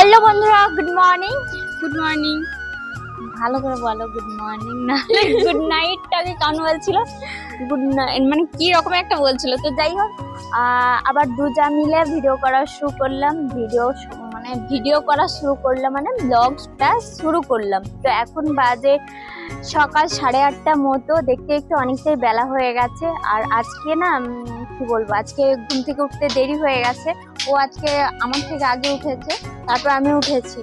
Hello বন্ধুরা good morning good morning ভালো করে বলো গুড মর্নিং না গুড নাইটটাকে কান বলছিল? গুড নাইট মানে কি রকম একটা বলছিল। তো যাই হোক আবার দুজা মিলে ভিডিও করা শুরু করলাম। ভিডিও মানে ভিডিও করা শুরু করলাম মানে ব্লগটা শুরু করলাম। তো এখন বাজে সকাল সাড়ে আটটা মতো দেখতে দেখতে অনেকটাই বেলা হয়ে গেছে। আর আজকে না কি বলব আজকে ঘুম থেকে উঠতে দেরি হয়ে গেছে। ও আজকে আমার থেকে আগে উঠেছে, তারপর আমি উঠেছি।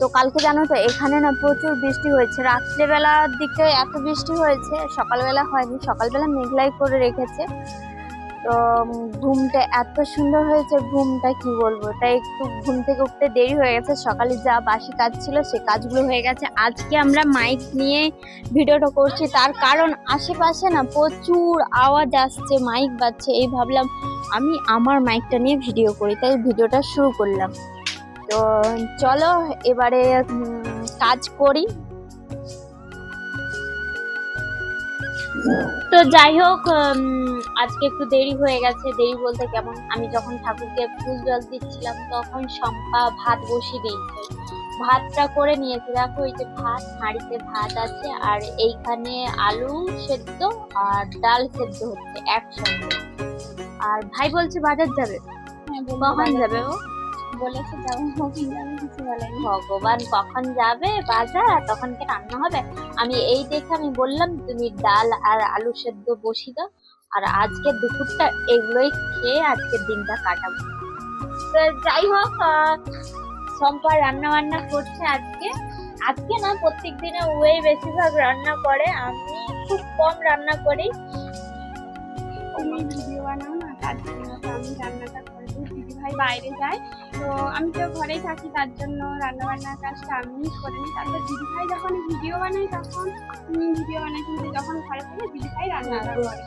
তো কালকে জানো তো, এখানে না প্রচুর বৃষ্টি হয়েছে। রাত্রেবেলার দিকে এত বৃষ্টি হয়েছে, সকালবেলা হয়নি, সকালবেলা মেঘলাই করে রেখেছে। তো ঘুমটা এত সুন্দর হয়েছে, ঘুমটা কি বলব? তাই একটু ঘুম থেকে উঠতে দেরি হয়ে গেছে, সকালে যা বাসি কাজ ছিল সে কাজগুলো হয়ে গেছে। আজকে আমরা মাইক নিয়ে ভিডিওটা করছি, তার কারণ আশেপাশে না প্রচুর আওয়াজ আসছে মাইক বাজছে, এই ভাবলাম আমি আমার মাইকটা নিয়ে ভিডিও করি, তাই ভিডিওটা শুরু করলাম। তো চলো, এবারে কাজ করি। তো যাই হোক আজকে একটু দেরি হয়ে গেছে। দেরি বলতে কেমন আমি যখন ঠাকুরকে ফুল জল দিচ্ছিলাম তখন শম্পা ভাত বসিয়ে দিয়েছে। ভাতটা করে নিয়েছে। দেখো এই যে ভাত হাঁড়িতে ভাত আছে আর এইখানে আলু সেদ্ধ আর ডাল সেদ্ধ হচ্ছে একসঙ্গে। আর ভাই বলছে বাজার যাবে? কখন যাবে ও? বলেছে যাব যাব কিছু বলেনি। ভগবান কখন যাবে বাজার? তখন কি রান্না হবে? আমি এই দেখে আমি বললাম তুমি ডাল আর আলু সেদ্ধ বসিয়ে দাও আর আজকে দুপুরটা এগুলোই খেয়ে আজকের দিনটা কাটাবো। তো যাই হোক সম্পা রান্না বান্না করছে আজকে। আজকে না প্রত্যেক দিনে ওই বেশিরভাগ রান্না করে। আমি খুব কম রান্না করি। ভিডিও বানাও না তার জন্য আমি রান্নাটা ভাই বাইরে যায়। তো আমি তো ঘরেই থাকি তার জন্য রান্না বান্নার কাজটা আমি করে নিই। তারপর দিদি ভাই যখন ভিডিও বানাই তখন ভিডিও বানাই কিন্তু যখন ঘরে থাকে দিদি ভাই রান্নাটা করে।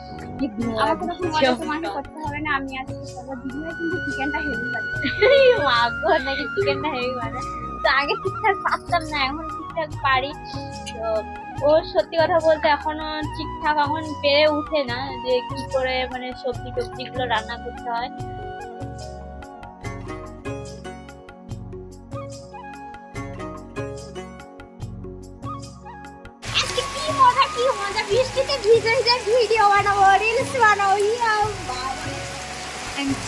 আমাকে তখন বলে তোমাকে করতে হবে না আমি কিন্তু চিকেনটা হেভি করে। মাগো নাকি চিকেনটা হেভি তো আগে ঠিকঠাক পারতাম না এখন ঠিকঠাক পারি। তো ও সত্যি কথা বলতে এখনও ঠিকঠাক এখন পেরে উঠে না যে কি করে মানে সবজি টবজি গুলো রান্না করতে হয়। ভিজে ভিডিও বানাবো রিলস বানাবো ইয়া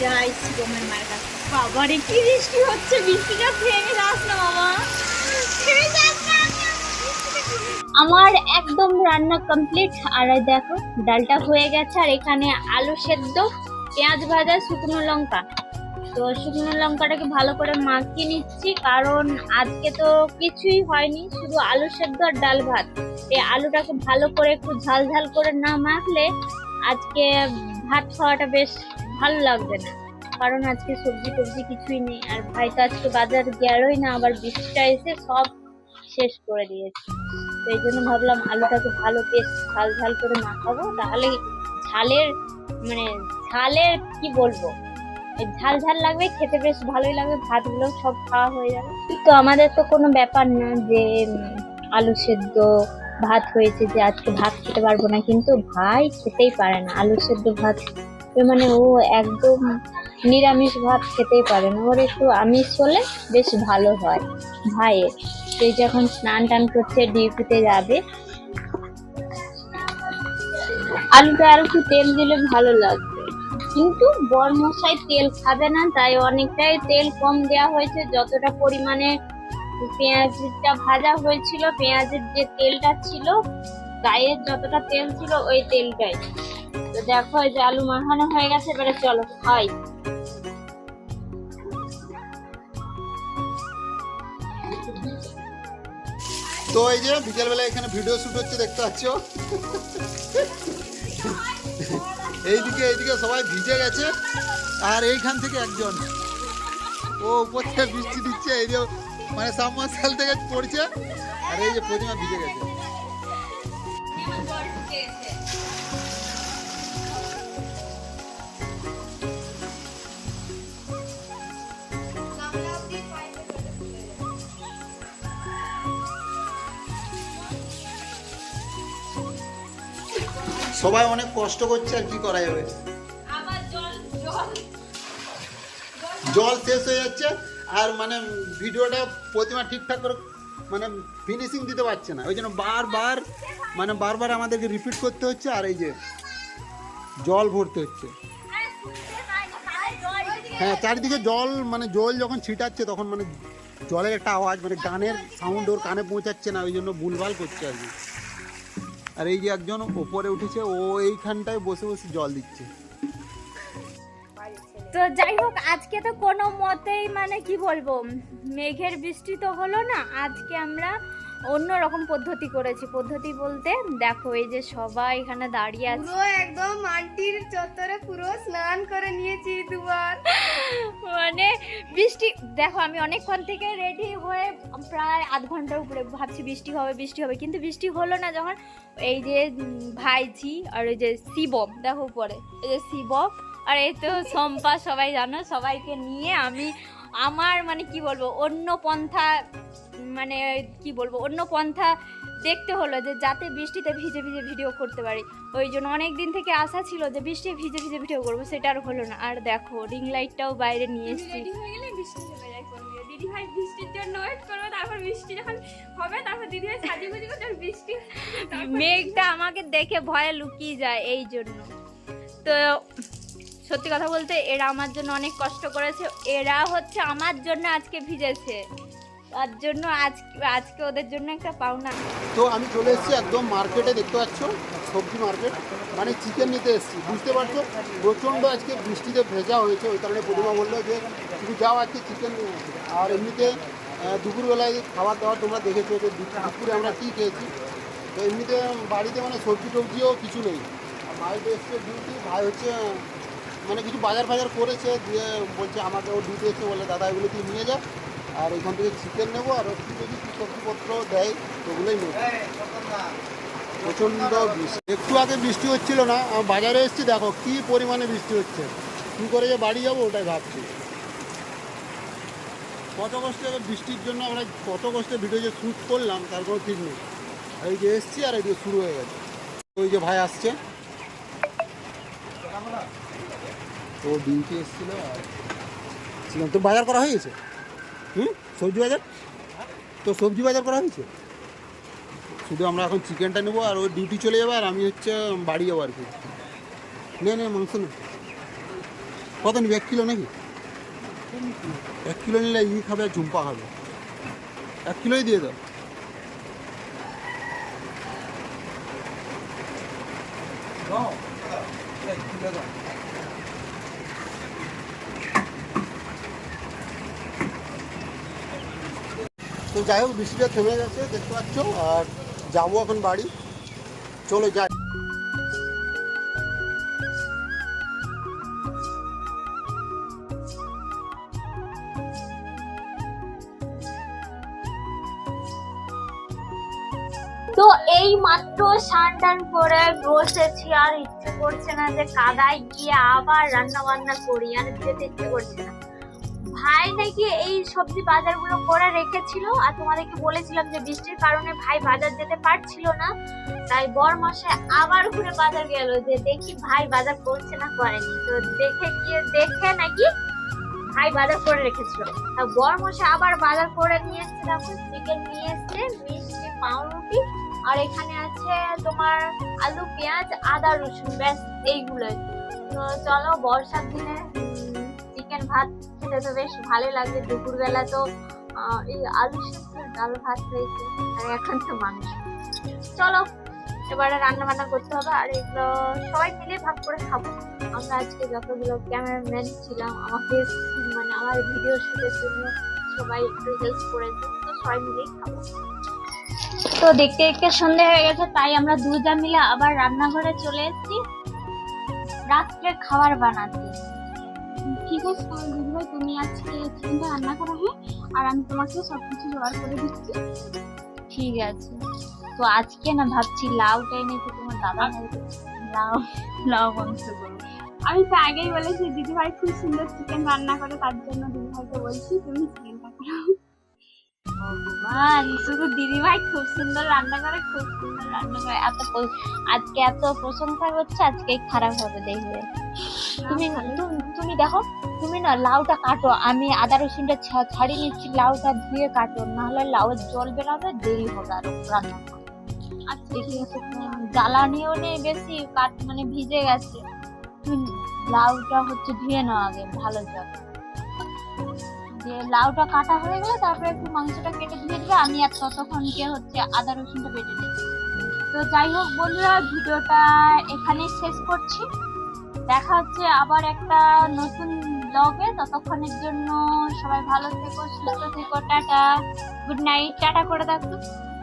যাই শিবমের মায়ের কাছে। বাবারে কি বৃষ্টি হচ্ছে? বৃষ্টিটা থেমে যাস না বাবা। আমার একদম রান্না কমপ্লিট আর দেখো ডালটা হয়ে গেছে আর এখানে আলু সেদ্ধ পেঁয়াজ ভাজা শুকনো লঙ্কা। তো শুকনো লঙ্কাটাকে ভালো করে মাখিয়ে নিচ্ছি, কারণ আজকে তো কিছুই হয়নি, শুধু আলু সেদ্ধ আর ডাল ভাত। এই আলুটাকে ভালো করে একটু ঝাল ঝাল করে না মাখলে আজকে ভাত খাওয়াটা বেশ ভালো লাগবে না, কারণ আজকে সবজি টবজি কিছুই নেই। আর ভাই তো আজকে বাজার গেলই না, আবার বৃষ্টিটা এসে সব শেষ করে দিয়েছে। তো এই জন্য ভাবলাম আলুটাকে ভালো বেশ ঝাল ঝাল করে মাখাবো, তাহলে ঝালের মানে ঝালের কি বলব? ঝাল ঝাল লাগবে, খেতে বেশ ভালোই লাগবে, ভাতগুলো সব খাওয়া হয়ে যাবে। তো আমাদের তো কোনো ব্যাপার না যে আলু সেদ্ধ, ভাত হয়েছে যে আজকে ভাত খেতে পারব না, কিন্তু ভাই খেতেই পারে না। আলু সেদ্ধ ভাত মানে ও একদম নিরামিষ ভাত খেতেই পারে না। ওর একটু আমিষ হলে বেশ ভালো হয়। ভাইয়ের সে যখন স্নান টান করছে, ডিউটিতে যাবে? আলুটা আর একটু তেল দিলে ভালো লাগবে। কিন্তু বরমশাই তেল খাবে না, তাই অনেকটাই তেল কম দেওয়া হয়েছে। যতটা পরিমাণে পেঁয়াজটা ভাজা হয়েছিল, পেঁয়াজের যে তেলটা ছিল, গায়ের যতটা তেল ছিল, ওই তেলটাই। তো দেখো যে আলু মাখানো হয়ে গেছে, এবারে চলো, খাই। তো এই যে বিকেলবেলা এখানে ভিডিও শুট হচ্ছে, দেখতে পাচ্ছ? এইদিকে এইদিকে সবাই ভিজে গেছে। আর এইখান থেকে একজন। ও উপর থেকে বৃষ্টি দিচ্ছে, এই যে মানে সাবমার্শাল থেকে পড়ছে। আর এই যে প্রতিমা ভিজে গেছে। সবাই অনেক কষ্ট করছে আর কি করা যাবে? জল শেষ হয়ে যাচ্ছে আর মানে ভিডিওটা প্রতিমা ঠিকঠাক করে মানে ফিনিশিং দিতে পারছে না। ওই জন্য বারবার মানে বারবার আমাদেরকে রিপিট করতে হচ্ছে আর এই যে জল ভরতে হচ্ছে। হ্যাঁ চারিদিকে জল মানে জল যখন ছিটাচ্ছে তখন মানে জলের একটা আওয়াজ মানে গানের সাউন্ড ওর কানে পৌঁছাচ্ছে না ওই জন্য ভুলভাল করছে আর কি। আর এই যে একজন উপরে উঠেছে, ও এইখানটায় বসে বসে জল দিচ্ছে। তো যাই হোক, আজকে তো কোনো মতেই মানে কি বলব, মেঘের বৃষ্টি তো হলো না, আজকে আমরা অন্য রকম পদ্ধতি করেছি। পদ্ধতি বলতে দেখো এই যে সবাই এখানে দাঁড়িয়ে আছে। পুরো একদম আন্টির চত্বরে পুরো স্নান করে নিয়েছি দুবার। মানে বৃষ্টি দেখো আমি অনেকক্ষণ থেকে রেডি হয়ে প্রায় আধ ঘণ্টার উপরে ভাবছি বৃষ্টি হবে বৃষ্টি হবে। কিন্তু বৃষ্টি হলো না যখন এই যে ভাইঝি আর এই যে শিবম দেখো উপরে। এই যে শিবম আর এই তো সম্পা সবাই জানো সবাইকে নিয়ে আমি আমার মানে কি বলব অন্য পন্থা মানে কি বলব অন্য পন্থা দেখতে হলো যে যাতে বৃষ্টিতে ভিজে ভিজে ভিডিও করতে পারি। ওই জন্য অনেক দিন থেকে আশা ছিল যে বৃষ্টি ভিজে ভিজে ভিডিও করব সেটা আর হলো না। আর দেখো রিং লাইটটাও বাইরে নিয়ে এসেছি। হয়ে দিদি ভাই বৃষ্টির জন্য ওয়েট করবে তারপর বৃষ্টি যখন হবে তারপর দিদি ভাই বৃষ্টি মেঘটা আমাকে দেখে ভয়ে লুকিয়ে যায় এই জন্য। তো সত্যি কথা বলতে এরা আমার জন্য অনেক কষ্ট করেছে। এরা হচ্ছে আমার জন্য আজকে ভিজেছে। তার জন্য আজকে আজকে ওদের জন্য একটা পাওনা। তো আমি চলে এসেছি একদম মার্কেটে, দেখতে পাচ্ছ? সবজি মার্কেট। মানে চিকেন নিতে এসেছি। বুঝতে পারছ? প্রচণ্ড আজকে বৃষ্টিতে ভেজা হয়েছে। ওই কারণে প্রতিমা বলল যে, তুমি যাও আজকে চিকেন। আর এমনিতে দুপুরবেলায় খাবার দাবার তোমরা দেখেছ যে দুপুরে আমরা কী খেয়েছি? তো এমনিতে বাড়িতে মানে সবজি টবজিও কিছু নেই। ভাই তো এসছে ভাই হচ্ছে মানে কিছু বাজার ফাজার করেছে, দিয়ে বলছে আমাকে ও ডিউটি এসছে, বলে দাদা এগুলো তুই নিয়ে যা, আর ওইখান থেকে চিকেন নেব, আর একটু যদি কি সবজিপত্র দেয়, ওগুলোই নেব। প্রচণ্ড বৃষ্টি। একটু আগে বৃষ্টি হচ্ছিল না বাজারে এসেছি, দেখো কি পরিমাণে বৃষ্টি হচ্ছে। কী করে যে বাড়ি যাব, ওটাই ভাবছি। কত কষ্টে বৃষ্টির জন্য আমরা কত কষ্টে ভিডিও যে শ্যুট করলাম, তার কোনো ঠিক নেই। আর এই যে এসছি আর এদিকে শুরু হয়ে গেছে। ওই যে ভাই আসছে। তো ডিউটি এসেছিল আর ছিলাম। তো বাজার করা হয়ে গেছে হুম? সবজি বাজার? তো সবজি বাজার করা হয়েছে? শুধু আমরা এখন চিকেনটা নেব আর ওই ডিউটি চলে যাবে আর আমি হচ্ছে বাড়ি যাব আর কি। নে নে মাংস নে। কত নিবি? এক কিলো নাকি? এক কিলো নিলে ই খাবে আর ঝুম্পা খাবে। এক কিলোই দিয়ে দাও। তো যাই হোক, বৃষ্টিটা থেমে গেছে, দেখতে পাচ্ছ, আর যাব এখন বাড়ি। চলো, যাই। তো এই মাত্র স্নান টান করে বসেছি, আর ইচ্ছে করছে না যে কাদায় গিয়ে আবার রান্না বান্না করি, আর যেতে ইচ্ছে করছে না। ভাই নাকি এই সবজি বাজারগুলো করে রেখেছিল আর তোমাদেরকে বলেছিলাম যে বৃষ্টির কারণে ভাই বাজার যেতে পারছিল না, তাই বর মাসে আবার ঘুরে বাজার গেল যে দেখি ভাই বাজার করছে না করেনি। তো দেখে গিয়ে দেখে নাকি ভাই বাজার করে রেখেছিল। তা বর মাসে আবার বাজার করে নিয়ে এসছে চিকেন নিয়ে এসছে, মিষ্টি, পাউরুটি, আর এখানে আছে তোমার আলু, পেঁয়াজ, আদা, রসুন, ব্যাস এইগুলোই। তো চলো বর্ষার দিনে চিকেন ভাত খেতে তো বেশ ভালো লাগবে দুপুরবেলা তো এই আলু সিদ্ধ, ডাল ভাত হয়েছে, আর এখন তো মাংস। চলো, এবারে রান্না বান্না করতে হবে, আর এগুলো সবাই মিলে ভাগ করে খাব। আমরা আজকে যতগুলো ক্যামেরাম্যান ছিলাম, আমাকে মানে আমার ভিডিও শুটের জন্য সবাই একটু হেল্প করেছে, তো সবাই মিলেই খাব। তো দেখতে দেখতে সন্ধে হয়ে গেছে, তাই আমরা দুজা মিলে আবার রান্নাঘরে চলে এসেছি। রাত্রে খাবার বানাতে। আছে তাহলে দিদি তুমি আজকে চিকেনটা রান্না করো হ্যাঁ আর আমি তোমাকে সবকিছু জোগাড় করে দিচ্ছি। ঠিক আছে। তো আজকে না ভাবছি লাউটা এনেছে তোমার দাদা লাউ লাউ মাংস করব। আমি তো আগেই বলেছি দিদি ভাই খুব সুন্দর চিকেন রান্না করে তার জন্য দিদি ভাইকে বলছি তুমি চিকেনটা করো ভগবান শুধু দিদিভাই খুব সুন্দর রান্না করে খুব সুন্দর রান্না করে। এত আজকে এত প্রশংসা করছে আজকে খারাপ হবে দেখবে তুমি তুমি- দেখো, তুমি না লাউটা কাটো। আমি আদা রসুনটা ছাড়িয়ে নিচ্ছি, লাউটা ধুয়ে কাটো। নাহলে লাউয়ের জল বেরাবে, দেরি হবে আরও রান্না জ্বালানিও নেই বেশি কাট মানে ভিজে গেছে। লাউটা হচ্ছে ধুয়ে নাও আগে, ভালো জল দিয়ে লাউটা কাটা হয়ে গেলে তারপরে একটু মাংসটা কেটে ধুয়ে দিবে। আমি আর ততক্ষণকে হচ্ছে আদা রসুনটা বেটে নিচ্ছি। তো যাই হোক বন্ধুরা, ভিডিওটা এখানেই শেষ করছি। দেখা হচ্ছে আবার একটা নতুন ব্লগে ততক্ষণের জন্য সবাই ভালো থেকো, সুস্থ থেকো, টাটা। গুড নাইট টাটা করে দেখো